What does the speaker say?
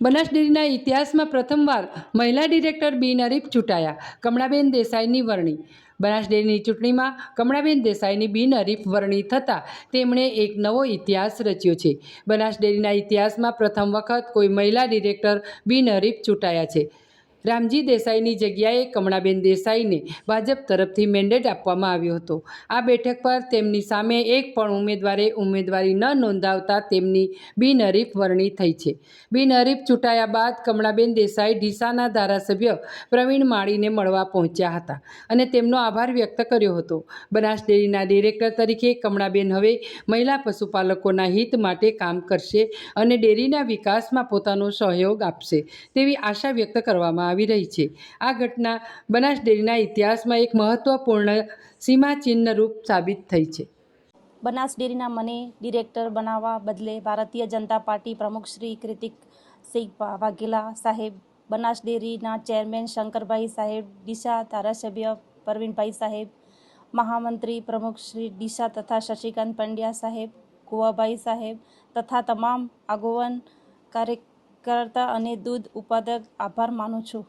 બનાસ ડેરીના ઇતિહાસમાં પ્રથમવાર મહિલા ડિરેક્ટર બિનહરીફ ચૂંટાયા, કમળાબેન દેસાઈની વરણી. બનાસ ડેરીની ચૂંટણીમાં કમળાબેન દેસાઈની બિનહરીફ વરણી થતાં તેમણે એક નવો ઇતિહાસ રચ્યો છે. બનાસ ડેરીના ઇતિહાસમાં પ્રથમ વખત કોઈ મહિલા ડિરેક્ટર બિનહરીફ ચૂંટાયા છે. રામજી દેસાઈની જગ્યાએ કમળાબેન દેસાઈને ભાજપ તરફથી મેન્ડેટ આપવામાં આવ્યો હતો. આ બેઠક પર તેમની સામે એક પણ ઉમેદવારે ઉમેદવારી ન નોંધાવતા તેમની બિનહરીફ વરણી થઈ છે. બિનહરીફ ચૂંટાયા બાદ કમળાબેન દેસાઈ ડીસાના ધારાસભ્ય પ્રવીણ માળીને મળવા પહોંચ્યા હતા અને તેમનો આભાર વ્યક્ત કર્યો હતો. બનાસ ડેરીના ડિરેક્ટર તરીકે કમળાબેન હવે મહિલા પશુપાલકોના હિત માટે કામ કરશે અને ડેરીના વિકાસમાં પોતાનો સહયોગ આપશે તેવી આશા વ્યક્ત કરવામાં આવી રહી છે. આ ઘટના બનાસ ડેરીના ઇતિહાસમાં એક મહત્વપૂર્ણ સીમાચિહ્ન રૂપ સાબિત થઈ છે. બનાસ ડેરીના મને ડિરેક્ટર બનાવવા બદલે ભારતીય જનતા પાર્ટી પ્રમુખ શ્રી કૃતિક સિંહ વાઘેલા સાહેબ, બનાસ ડેરીના ચેરમેન શંકરભાઈ સાહેબ ડીસા ધારાસભ્ય પરવીનભાઈ સાહેબ, મહામંત્રી પ્રમુખ શ્રી ડીસા તથા શશિકાંત પંડ્યા સાહેબ, કુવાભાઈ સાહેબ તથા તમામ આગોવન કાર્યકર્તા અને દૂધ ઉત્પાદક આભાર માનું છું.